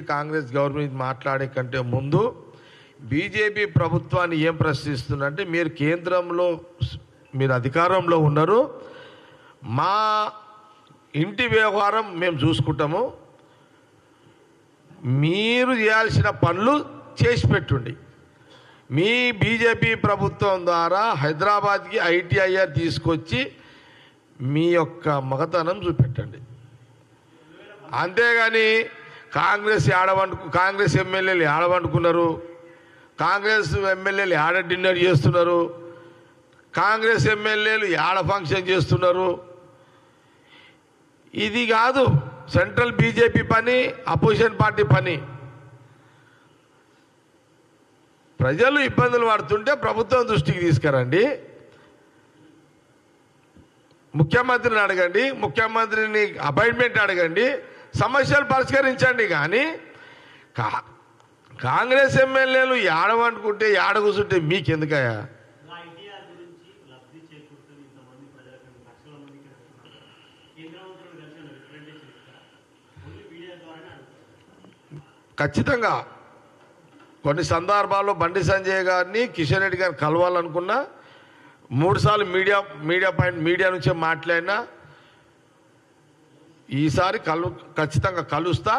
Congress government మాట్లాడే కంటే ముందు బీజేపీ ప్రభుత్వాన్ని ఏం ప్రశ్నిస్తుందంటే మీరు కేంద్రంలో మీరు అధికారంలో ఉన్నారు మా ఇంటి వ్యవహారం మేము చూసుకుంటాము మీరు చేయాల్సిన పనులు చేసి పెట్టుండి. మీ బీజేపీ ప్రభుత్వం ద్వారా హైదరాబాద్కి ఐటీఐఆర్ తీసుకొచ్చి మీ యొక్క మగతనం చూపెట్టండి. అంతేగాని కాంగ్రెస్ ఆడవండు కాంగ్రెస్ ఎమ్మెల్యేలు ఆడవండుకున్నారు కాంగ్రెస్ ఎమ్మెల్యేలు ఆడ డిన్నర్ చేస్తున్నారు. కాంగ్రెస్ ఎమ్మెల్యేలు ఆడ ఫంక్షన్ చేస్తున్నారు. ఇది కాదు సెంట్రల్ బీజేపీ పని అపోజిషన్ పార్టీ పని. ప్రజలు ఇబ్బందులు పడుతుంటే ప్రభుత్వం దృష్టికి తీసుకురండి. ముఖ్యమంత్రిని అడగండి ముఖ్యమంత్రిని అపాయింట్మెంట్ అడగండి. సమస్యలు పరిష్కరించండి కానీ కా కాంగ్రెస్ ఎమ్మెల్యేలు ఏడవనుకుంటే ఏడ కూర్చుంటే మీకెందుకయ్యా ఖచ్చితంగా. కొన్ని సందర్భాల్లో బండి సంజయ్ గారిని కిషన్ రెడ్డి గారిని కలవాలనుకున్నా మూడుసార్లు మీడియా మీడియా పాయింట్ మీడియా నుంచే మాట్లాడినా ఈసారి కలు ఖచ్చితంగా కలుస్తా.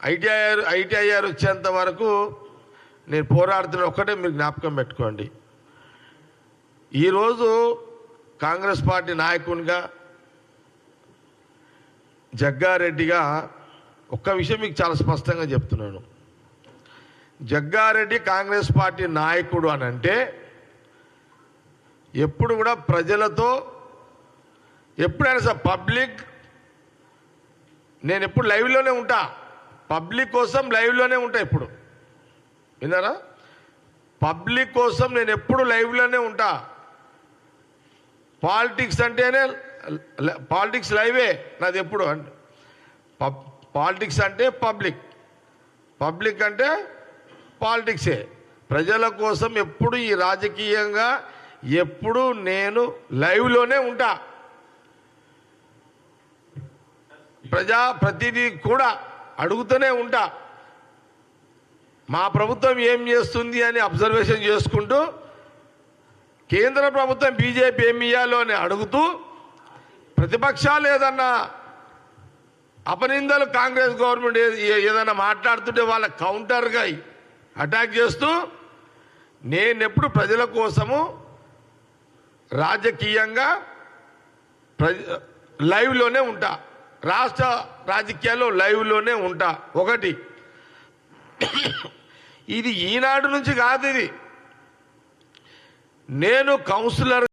ఐటీఐఆర్ ఐటీఐఆర్ వచ్చేంత వరకు నేను పోరాడుతున్న ఒక్కటే మీరు జ్ఞాపకం పెట్టుకోండి. ఈరోజు కాంగ్రెస్ పార్టీ నాయకునిగా జగ్గారెడ్డిగా ఒక్క విషయం మీకు చాలా స్పష్టంగా చెప్తున్నాను. జగ్గారెడ్డి కాంగ్రెస్ పార్టీ నాయకుడు అని అంటే ఎప్పుడు కూడా ప్రజలతో ఎప్పుడైనా సార్ పబ్లిక్ నేను ఎప్పుడు లైవ్లోనే ఉంటా. పబ్లిక్ కోసం లైవ్లోనే ఉంటా ఇప్పుడు. విన్నారా? పబ్లిక్ కోసం నేను ఎప్పుడు లైవ్లోనే ఉంటా. పాలిటిక్స్ అంటేనే పాలిటిక్స్ లైవే నాది ఎప్పుడు అంటే పాలిటిక్స్ అంటే పబ్లిక్ పబ్లిక్ అంటే పాలిటిక్సే ప్రజల కోసం ఎప్పుడు ఈ రాజకీయంగా ఎప్పుడు నేను లైవ్లోనే ఉంటా. ప్రజా ప్రతిదీ కూడా అడుగుతూనే ఉంటా. మా ప్రభుత్వం ఏం చేస్తుంది అని అబ్జర్వేషన్ చేసుకుంటూ కేంద్ర ప్రభుత్వం బీజేపీ ఏమి ఇయ్యాలో అని అడుగుతూ ప్రతిపక్షాలు ఏదన్నా అపనిందలు కాంగ్రెస్ గవర్నమెంట్ ఏ- ఏదైనా మాట్లాడుతుంటే వాళ్ళ కౌంటర్గా అటాక్ చేస్తూ నేను ఎప్పుడు ప్రజల కోసము రాజకీయంగా ప్ర లైవ్లోనే ఉంటా. రాష్ట్ర రాజకీయాల్లో లైవ్లోనే ఉంటా. ఒకటి. ఇది ఈనాడు నుంచి కాదు ఇది. నేను కౌన్సిలర్